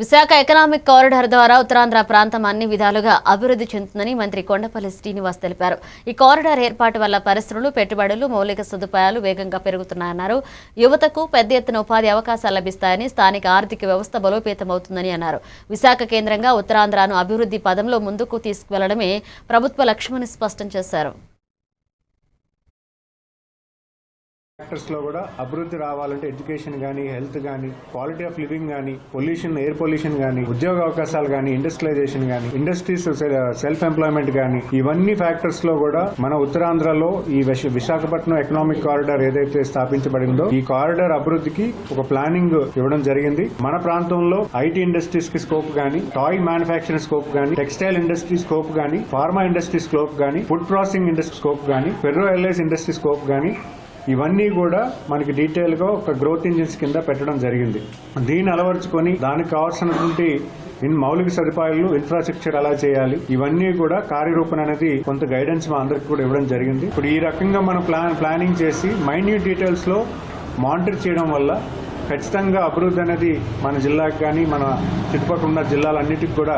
Visakha economic corridor ద్వారా ఉత్తరాంధ్ర ప్రాంతం అన్ని విధాలుగా అభివృద్ధి చెందుతుందని మంత్రి కొండపల్లి శ్రీనివాస్ తెలిపారు. ఈ కారిడార్ ఏర్పాటు వల్ల పరిశ్రమలు పెట్టుబడులు మౌలిక సదుపాయాలు వేగంగా పెరుగుతున్నాయన్నారు. యువతకు పెద్ద ఎత్తున ఉపాధి అవకాశాలు లభిస్తాయని స్థానిక ఆర్థిక వ్యవస్థ బలోపేతమవుతుందని అన్నారు. విశాఖ కేంద్రంగా ఉత్తరాంధ్రను అభివృద్ధి పదంలో ముందుకు తీసుకువెళ్ళడమే ప్రభుత్వ లక్ష్యమని స్పష్టం చేశారు. సెక్టర్స్లో కూడా అభివృద్ధి రావాలంటే ఎడ్యుకేషన్ కానీ హెల్త్ కానీ క్వాలిటీ ఆఫ్ లివింగ్ కానీ పొల్యూషన్ ఎయిర్ పొల్యూషన్ కానీ ఉద్యోగ అవకాశాలు కానీ ఇండస్ట్రియలైజేషన్ కానీ ఇండస్ట్రీస్ సెల్ఫ్ ఎంప్లాయ్మెంట్ కానీ ఇవన్నీ ఫ్యాక్టర్స్లో కూడా మన ఉత్తరాంధ్రలో ఈ విశాఖపట్నం ఎకనామిక్ కారిడార్ ఏదైతే స్థాపించబడిందో ఈ కారిడార్ అభివృద్ధికి ఒక ప్లానింగ్ ఇవ్వడం జరిగింది. మన ప్రాంతంలో ఐటీ ఇండస్ట్రీస్కి స్కోప్ కానీ టాయ్ మ్యానుఫ్యాక్చరింగ్ స్కోప్ కానీ టెక్స్టైల్ ఇండస్ట్రీ స్కోప్ గానీ ఫార్మా ఇండస్ట్రీ స్కోప్ గానీ ఫుడ్ ప్రాసెసింగ్ ఇండస్ట్రీ స్కోప్ గానీ ఫెర్రో ఎల్ఐస్ ఇండస్ట్రీ స్కోప్ కానీ ఇవన్నీ కూడా మనకి డీటెయిల్గా ఒక గ్రోత్ ఇంజిన్స్ కింద పెట్టడం జరిగింది. దీన్ని అలవర్చుకొని దానికి కావాల్సినటువంటి ఇన్ మౌలిక సదుపాయాలు ఇన్ఫ్రాస్ట్రక్చర్ ఎలా చేయాలి ఇవన్నీ కూడా కార్యరూపణ అనేది కొంత గైడెన్స్ మా అందరికి కూడా ఇవ్వడం జరిగింది. ఇప్పుడు ఈ రకంగా మనం ప్లాన్ ప్లానింగ్ చేసి మైన్యూట్ డీటెయిల్స్లో మానిటర్ చేయడం వల్ల ఖచ్చితంగా అభివృద్ధి అనేది మన జిల్లాకి కానీ మన చుట్టుపక్కల ఉన్న జిల్లాలన్నిటికి కూడా